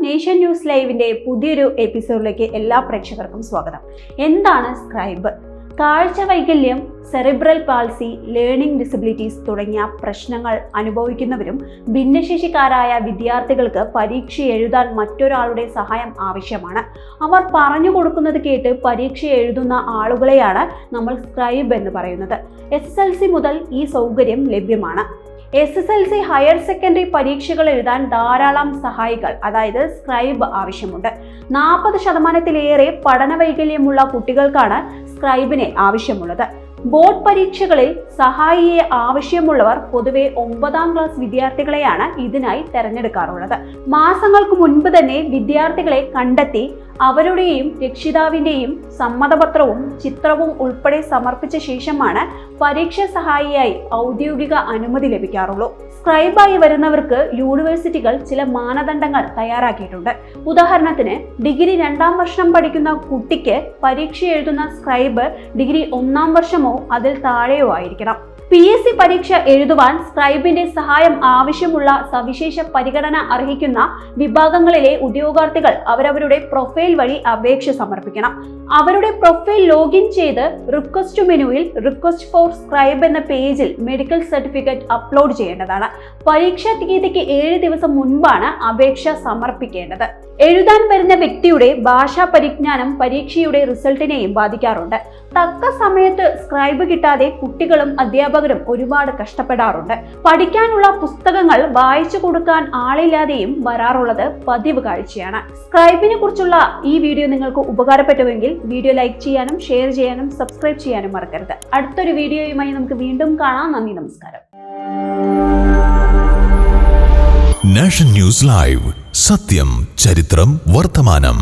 Nation news ലൈവിന്റെ പുതിയൊരു എപ്പിസോഡിലേക്ക് എല്ലാ പ്രേക്ഷകർക്കും സ്വാഗതം. എന്താണ് സ്ക്രൈബ്? കാഴ്ച വൈകല്യം സെറിബ്രൽ പാൾസി ലേണിംഗ് ഡിസബിലിറ്റീസ് തുടങ്ങിയ പ്രശ്നങ്ങൾ അനുഭവിക്കുന്നവരും ഭിന്നശേഷിക്കാരായ വിദ്യാർത്ഥികൾക്ക് പരീക്ഷ എഴുതാൻ മറ്റൊരാളുടെ സഹായം ആവശ്യമാണ്. അവർ പറഞ്ഞു കൊടുക്കുന്നത് കേട്ട് പരീക്ഷ എഴുതുന്ന ആളുകളെയാണ് നമ്മൾ സ്ക്രൈബ് എന്ന് പറയുന്നത്. എസ് മുതൽ ഈ സൗകര്യം ലഭ്യമാണ്. S S L C higher secondary പരീക്ഷകൾ എഴുതാൻ ധാരാളം സഹായികൾ അതായത് സ്ക്രൈബ് ആവശ്യമുണ്ട്. നാൽപ്പത് ശതമാനത്തിലേറെ പഠന വൈകല്യമുള്ള കുട്ടികൾക്കാണ് സ്ക്രൈബിനെ ആവശ്യമുള്ളത്. ബോർഡ് പരീക്ഷകളിൽ സഹായിയെ ആവശ്യമുള്ളവർ പൊതുവെ ഒമ്പതാം ക്ലാസ് വിദ്യാർത്ഥികളെയാണ് ഇതിനായി തെരഞ്ഞെടുക്കാറുള്ളത്. മാസങ്ങൾക്ക് മുൻപ് തന്നെ വിദ്യാർത്ഥികളെ കണ്ടെത്തി അവരുടെയും രക്ഷിതാവിന്റെയും സമ്മതപത്രവും ചിത്രവും ഉൾപ്പെടെ സമർപ്പിച്ച ശേഷമാണ് പരീക്ഷ സഹായിയായി ഔദ്യോഗിക അനുമതി ലഭിക്കാറുള്ളൂ. സ്ക്രൈബായി വരുന്നവർക്ക് യൂണിവേഴ്സിറ്റികൾ ചില മാനദണ്ഡങ്ങൾ തയ്യാറാക്കിയിട്ടുണ്ട്. ഉദാഹരണത്തിന് ഡിഗ്രി രണ്ടാം വർഷം പഠിക്കുന്ന കുട്ടിക്ക് പരീക്ഷ എഴുതുന്ന സ്ക്രൈബ് ഡിഗ്രി ഒന്നാം വർഷമോ അതിൽ താഴെയോ ആയിരിക്കണം. പി എസ് സി പരീക്ഷ എഴുതുവാൻ സ്ക്രൈബിന്റെ സഹായം ആവശ്യമുള്ള സവിശേഷ പരിഗണന അർഹിക്കുന്ന വിഭാഗങ്ങളിലെ ഉദ്യോഗാർത്ഥികൾ അവരവരുടെ പ്രൊഫൈൽ വഴി അപേക്ഷ സമർപ്പിക്കണം. അവരുടെ പ്രൊഫൈൽ ലോഗിൻ ചെയ്ത് റിക്വസ്റ്റ് മെനുവിൽ റിക്വസ്റ്റ് ഫോർ സ്ക്രൈബ് എന്ന പേജിൽ മെഡിക്കൽ സർട്ടിഫിക്കറ്റ് അപ്ലോഡ് ചെയ്യേണ്ടതാണ്. പരീക്ഷാ തീയതിക്ക് ഏഴ് ദിവസം മുൻപാണ് അപേക്ഷ സമർപ്പിക്കേണ്ടത്. എഴുതാൻ വരുന്ന വ്യക്തിയുടെ ഭാഷാ പരിജ്ഞാനം പരീക്ഷയുടെ റിസൾട്ടിനെയും ബാധിക്കാറുണ്ട്. തക്ക സമയത്ത് സ്ക്രൈബ് കിട്ടാതെ കുട്ടികളും അധ്യാപകരും ഒരുപാട് കഷ്ടപ്പെടാറുണ്ട്. പഠിക്കാനുള്ള പുസ്തകങ്ങൾ വായിച്ചു കൊടുക്കാൻ ആളില്ലാതെയും വരാറുള്ളത് പതിവ് കാഴ്ചയാണ്. സ്ക്രൈബിനെ കുറിച്ചുള്ള ഈ വീഡിയോ നിങ്ങൾക്ക് ഉപകാരപ്പെട്ടുവെങ്കിൽ വീഡിയോ ലൈക്ക് ചെയ്യാനും ഷെയർ ചെയ്യാനും സബ്സ്ക്രൈബ് ചെയ്യാനും മറക്കരുത്. അടുത്തൊരു വീഡിയോയുമായി നമുക്ക് വീണ്ടും കാണാം. നന്ദി നമസ്കാരം. നാഷൻ ന്യൂസ് ലൈവ് സത്യം ചരിത്രം വർത്തമാനം